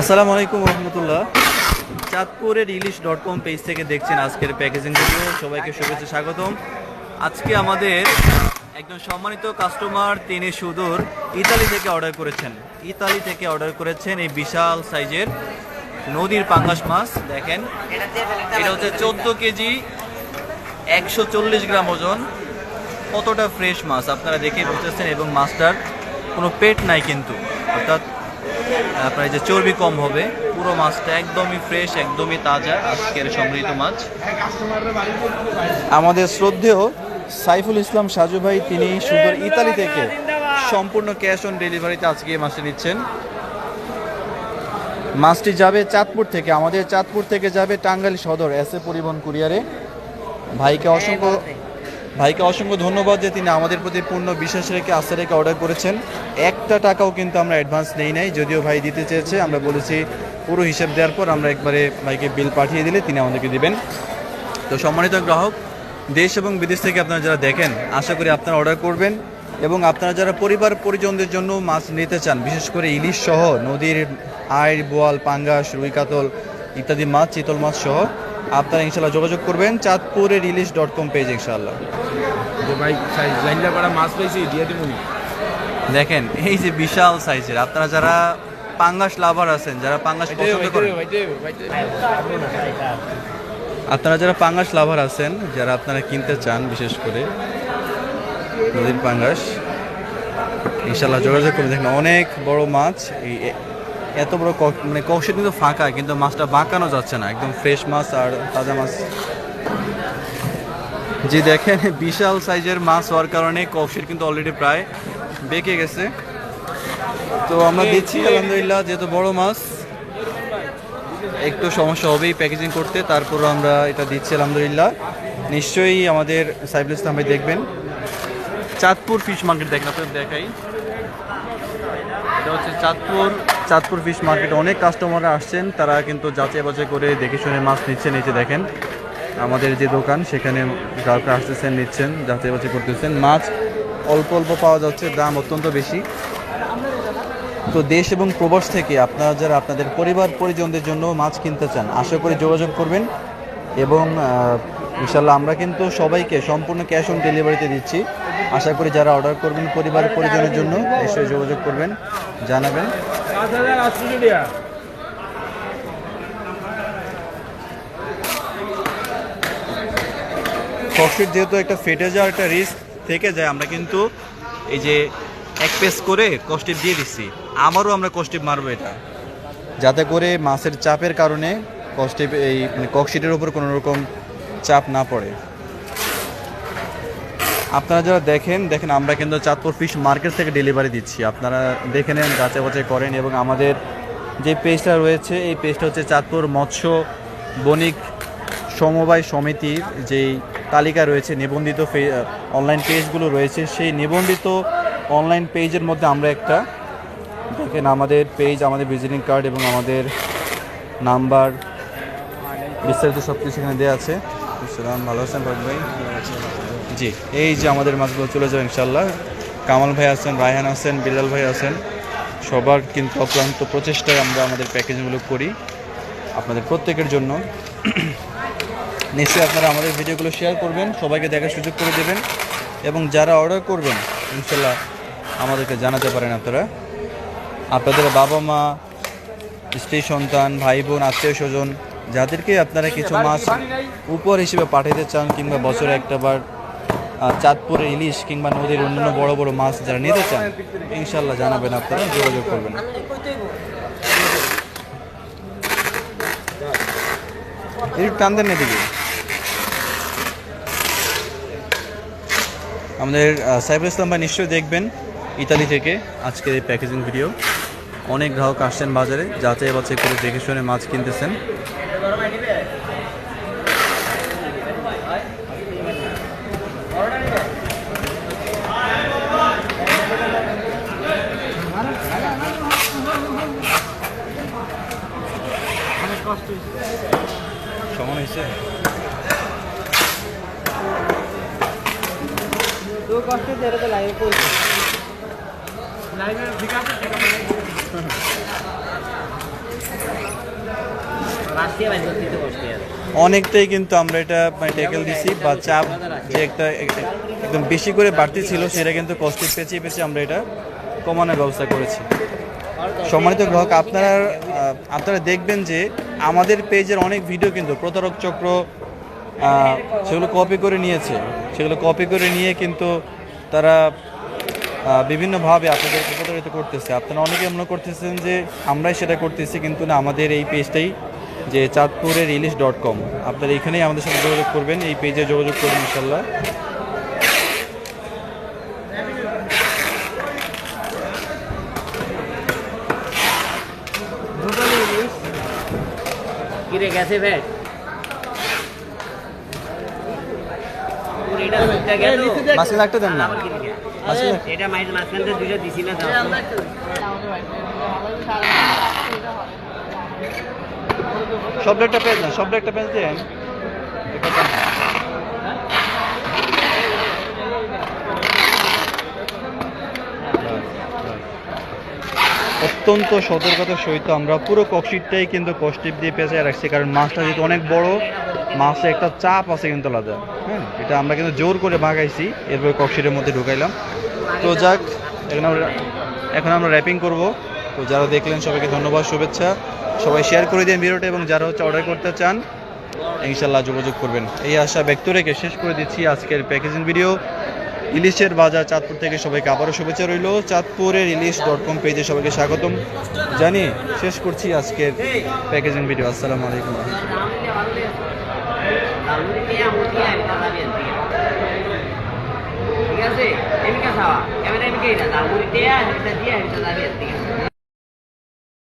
আসসালামু আলাইকুম রহমতুল্লাহ। চাঁদপুরের ইলিশ ডট কম পেজ থেকে দেখছেন আজকের প্যাকেজিং ভিডিও। সবাইকে শুভেচ্ছা, স্বাগতম। আজকে আমাদের একজন সম্মানিত কাস্টমার, তিনি সুদূর ইতালি থেকে অর্ডার করেছেন। ইতালি থেকে অর্ডার করেছেন এই বিশাল সাইজের নদীর পাঙ্গাস মাছ। দেখেন, এটা হচ্ছে চোদ্দ কেজি, একশো চল্লিশ গ্রাম ওজন। কতটা ফ্রেশ মাছ, আপনারা দেখে বুঝতেছেন। এবং মাছটার কোনো পেট নাই কিন্তু। অর্থাৎ আপনার যে চর্বি কম হবে পুরো মাছটা একদমই ফ্রেশ একদমই তাজা আজকের সমৃদ্ধ মাছ। আমাদের শ্রদ্ধেয় সাইফুল ইসলাম সাজু ভাই তিনি সুন্দর ইতালি থেকে সম্পূর্ণ ক্যাশ অন ডেলিভারিতে আজকে এই মাছটি নিচ্ছেন। মাছটি যাবে চাঁদপুর থেকে আমাদের চাঁদপুর থেকে যাবে টাঙ্গাইল সদর এস এ পরিবহন কুরিয়ারে ভাইকে অসংখ্য ভাইকে অসংখ্য ধন্যবাদ যে তিনি আমাদের প্রতি পূর্ণ বিশ্বাস রেখে আস্থা রেখে অর্ডার করেছেন। একটা টাকাও কিন্তু আমরা অ্যাডভান্স নেই নাই, যদিও ভাই দিতে চেয়েছে, আমরা বলেছি পুরো হিসাব দেওয়ার পর আমরা একবারে ভাইকে বিল পাঠিয়ে দিলে তিনি আমাদেরকে দিবেন। তো সম্মানিত গ্রাহক, দেশ এবং বিদেশ থেকে আপনারা যারা দেখেন, আশা করি আপনারা অর্ডার করবেন এবং আপনারা যারা পরিবার পরিজনদের জন্য মাছ নিতে চান, বিশেষ করে ইলিশ সহ নদীর আইর বোয়াল, পাঙ্গাস, রুই, কাতল ইত্যাদি মাছ, চিতল মাছ সহ আপনারা ইনশাল্লাহ যোগাযোগ করবেন চাঁদপুরে রিলিজ ডট কম পেজ ইনশাল্লাহ। ভাই মাছ দিয়ে দেখেন এই যে বিশাল সাইজের আপনারা যারা পাঙ্গাস লাভার আছেন যারা পাঙ্গাস পছন্দ করেন আপনারা যারা পাঙ্গাস লাভার আছেন যারা আপনারা কিনতে চান বিশেষ করে নদীর পাঙ্গাস ইনশাল্লাহ যোগাযোগ করে দেখেন অনেক বড় মাছ এই এত বড় মানে কৌশল কিন্তু ফাঁকা কিন্তু মাছটা বাঁকানো যাচ্ছে না। একদম ফ্রেশ মাছ আর তাজা মাছ। যে দেখেন বিশাল সাইজের মাছ হওয়ার কারণে কৌশল কিন্তু অলরেডি প্রায় বেঁকে গেছে। তো আমরা দিচ্ছি আলহামদুলিল্লাহ যেহেতু বড় মাছ একটু সমস্যা হবেই প্যাকেজিং করতে। তারপরও আমরা এটা দিচ্ছি আলহামদুলিল্লাহ। নিশ্চয়ই আমাদের সাইফুল ইসলাম ভাই দেখবেন। চাঁদপুর ফিশ মার্কেট দেখেন আপনাদের দেখাই। এটা হচ্ছে চাঁদপুর চাঁদপুর ফিশ মার্কেটে অনেক কাস্টমাররা আসছেন, তারা কিন্তু যাচাই বাছাই করে দেখে শুনে মাছ নিচ্ছেন, এই যে দেখেন। আমাদের যে দোকান, সেখানে গ্রাহকরা আসতেছেন, নিচ্ছেন, যাচাই বাছাই করতেছেন। মাছ অল্প অল্প পাওয়া যাচ্ছে, দাম অত্যন্ত বেশি। তো দেশ এবং প্রবাস থেকে আপনারা যারা আপনাদের পরিবার পরিজনদের জন্য মাছ কিনতে চান, আশা করি যোগাযোগ করবেন। এবং ইনশাল্লাহ আমরা কিন্তু সবাইকে সম্পূর্ণ ক্যাশ অন ডেলিভারিতে দিচ্ছি। আশা করি যারা অর্ডার করবেন পরিবার পরিজনের জন্য, নিশ্চয়ই যোগাযোগ করবেন, জানাবেন। পাঁচ হাজার আটশো টাকা যেহেতু একটা ফেটে যাওয়ার একটা রিস্ক থেকে যায় আমরা কিন্তু এই যে এক পেস করে কষ্টিপ দিয়ে দিচ্ছি। আমারও আমরা কষ্টিপ মারবো এটা। যাতে করে মাছের চাপের কারণে কষ্টিপ এই মানে ককশিটের উপর কোনো রকম চাপ না পড়ে। আপনারা যারা দেখেন দেখেন আমরা কিন্তু চাঁদপুর ফিশ মার্কেট থেকে ডেলিভারি দিচ্ছি। আপনারা দেখে নেন যাচাই বাছাই করেন এবং আমাদের যে পেজটা রয়েছে, এই পেজটা হচ্ছে চাঁদপুর মৎস্য বণিক সমবায় সমিতির যেই তালিকা রয়েছে, নিবন্ধিত অনলাইন পেজগুলো রয়েছে। সেই নিবন্ধিত অনলাইন পেজের মধ্যে আমরা একটা, দেখেন আমাদের পেজ আমাদের ভিজিটিং কার্ড এবং আমাদের নাম্বার বিস্তারিত সব কিছু এখানে দেওয়া আছে। ভালো আছেন ভাই? জি এই যে আমাদের মাছগুলো চলে যাবে ইনশাল্লাহ কামাল ভাই আছেন রায়হান আছেন বিলাল ভাই আছেন। সবার কিন্তু অক্লান্ত প্রচেষ্টায় আমরা আমাদের প্যাকেজিংগুলো করি আপনাদের প্রত্যেকের জন্য। নিশ্চয়ই আপনারা আমাদের ভিডিওগুলো শেয়ার করবেন সবাইকে দেখার সুযোগ করে দেবেন এবং যারা অর্ডার করবেন ইনশাল্লাহ আমাদেরকে জানাতে পারেন আপনারা। আপনাদের বাবা মা স্ত্রী সন্তান ভাই বোন আত্মীয় স্বজন যাদেরকে আপনারা কিছু মাছ উপহার হিসেবে পাঠাতে চান কিংবা বছরে একটাবার আহ, চাঁদপুরের ইলিশ কিংবা নদীর অন্যান্য বড় বড় মাছ যারা নিতে চান ইনশাল্লাহ জানাবেন, আপনারা যোগাযোগ করবেন। একটু টান আমাদের সাইফুল ইসলাম ভাই নিশ্চয়ই দেখবেন ইতালি থেকে আজকের এই প্যাকেজিং ভিডিও। অনেক গ্রাহক আসছেন বাজারে যাচাই বাছাই করে দেখে শুনে মাছ কিনতেছেন। সমান হয়েছে? কষ্ট দিয়ে তো লাইভ করছি। অনেকটাই কিন্তু আমরা এটা মানে ট্যাকেল দিছি বা চাপ যে একটা একদম বেশি করে বাড়তি ছিল সেটা কিন্তু কষ্ট পেঁচিয়ে পেঁচিয়ে আমরা এটা কমানোর ব্যবস্থা করেছি। সম্মানিত গ্রাহক আপনারা আপনারা দেখবেন যে আমাদের পেজের অনেক ভিডিও কিন্তু প্রতারক চক্র সেগুলো কপি করে নিয়েছে। সেগুলো কপি করে নিয়ে কিন্তু তারা বিভিন্নভাবে আপনাদেরকে প্রতারিত করতেছে। আপনারা অনেকে মনে করতেছেন যে আমরাই সেটা করতেছি, কিন্তু না, আমাদের এই পেজটাই, যে চাঁদপুরের ইলিশ ডট কম আপনারা এখানেই আমাদের সাথে যোগাযোগ করবেন, এই পেজে যোগাযোগ করবেন ইনশাল্লাহ। কিরে कैसे बैठ? মাসিল একটা দেন না এটা মাইজ মাঝখান থেকে দুইটা দিছি না দাও সব একটা পেজ না সব একটা পেজ দেন অত্যন্ত সতর্কতার সহিত আমরা পুরো ককশিটটাই কিন্তু কষ্টিপ দিয়ে পেঁচায় রাখছি, কারণ মাছটা যেহেতু অনেক বড়, মাছে একটা চাপ আছে কিন্তু আলাদা হ্যাঁ? এটা আমরা কিন্তু জোর করে ভাগাইছি, এরপরে ককশিটের মধ্যে ঢুকাইলাম। তো যাক, এখন আমরা এখন আমরা র্যাপিং করব। তো যারা দেখলেন, সবাইকে ধন্যবাদ, শুভেচ্ছা। সবাই শেয়ার করে দিন ভিডিওটা এবং যারা হচ্ছে অর্ডার করতে চান ইনশাল্লাহ যোগাযোগ করবেন। এই আশা ব্যক্ত রেখে শেষ করে দিচ্ছি আজকের প্যাকেজিং ভিডিও ইলিশের বাজার চাঁদপুর থেকে সবাইকে আবারও শুভেচ্ছা রইল। চাঁদপুরের ইলিশ ডট কম পেজে সবাইকে স্বাগতম। জানি শেষ করছি আজকের প্যাকেজিং ভিডিও। আসসালামু আলাইকুম। ঠিক আছে?